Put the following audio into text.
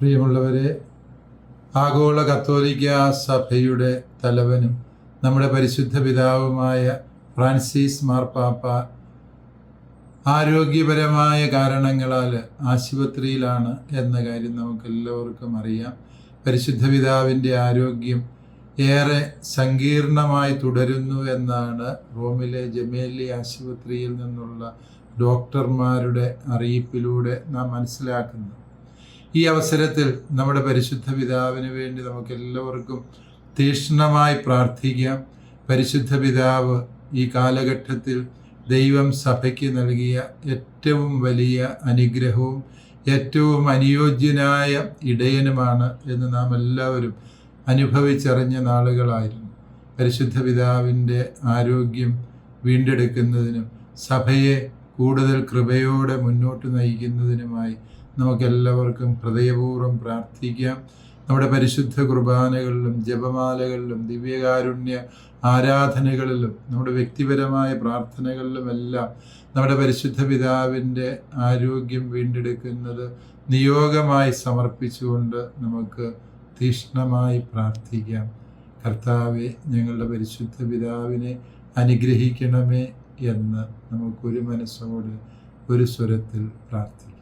പ്രിയമുള്ളവരെ ആഗോള കത്തോലിക്ക സഭയുടെ തലവനും നമ്മുടെ പരിശുദ്ധ പിതാവുമായ ഫ്രാൻസിസ് മാർപ്പാപ്പ ആരോഗ്യപരമായ കാരണങ്ങളാൽ ആശുപത്രിയിലാണ് എന്ന കാര്യം നമുക്കെല്ലാവർക്കും അറിയാം. പരിശുദ്ധ പിതാവിന്റെ ആരോഗ്യം ഏറെ സങ്കീർണമായി തുടരുന്നു എന്നാണ് റോമിലെ ജമേലി ആശുപത്രിയിൽ നിന്നുള്ള ഡോക്ടർമാരുടെ അറിയിപ്പിലൂടെ നാം മനസ്സിലാക്കുന്നത്. ഈ അവസരത്തിൽ നമ്മുടെ പരിശുദ്ധ പിതാവിന് വേണ്ടി നമുക്ക് എല്ലാവർക്കും തീക്ഷ്ണമായി പ്രാർത്ഥിക്കാം. പരിശുദ്ധ പിതാവ് ഈ കാലഘട്ടത്തിൽ ദൈവം സഭയ്ക്ക് നൽകിയ ഏറ്റവും വലിയ അനുഗ്രഹവും ഏറ്റവും അനുയോജ്യനായ ഇടയനുമാണ് എന്ന് നാം എല്ലാവരും അനുഭവിച്ചറിഞ്ഞ നാളുകളായിരുന്നു. പരിശുദ്ധ പിതാവിന്റെ ആരോഗ്യം വീണ്ടെടുക്കുന്നതിനും സഭയെ കൂടുതൽ കൃപയോടെ മുന്നോട്ട് നയിക്കുന്നതിനുമായി നമുക്കെല്ലാവർക്കും ഹൃദയപൂർവം പ്രാർത്ഥിക്കാം. നമ്മുടെ പരിശുദ്ധ കുർബാനകളിലും ജപമാലകളിലും ദിവ്യകാരുണ്യ ആരാധനകളിലും നമ്മുടെ വ്യക്തിപരമായ പ്രാർത്ഥനകളിലും എല്ലാം നമ്മുടെ പരിശുദ്ധ പിതാവിന്റെ ആരോഗ്യം വീണ്ടെടുക്കുന്നത് നിയോഗമായി സമർപ്പിച്ചുകൊണ്ട് നമുക്ക് തീഷ്ണമായി പ്രാർത്ഥിക്കാം. കർത്താവെ ഞങ്ങളുടെ പരിശുദ്ധ പിതാവിനെ അനുഗ്രഹിക്കണമേ എന്ന് നമുക്കൊരു മനസ്സോട് ഒരു സ്വരത്തിൽ പ്രാർത്ഥിക്കാം.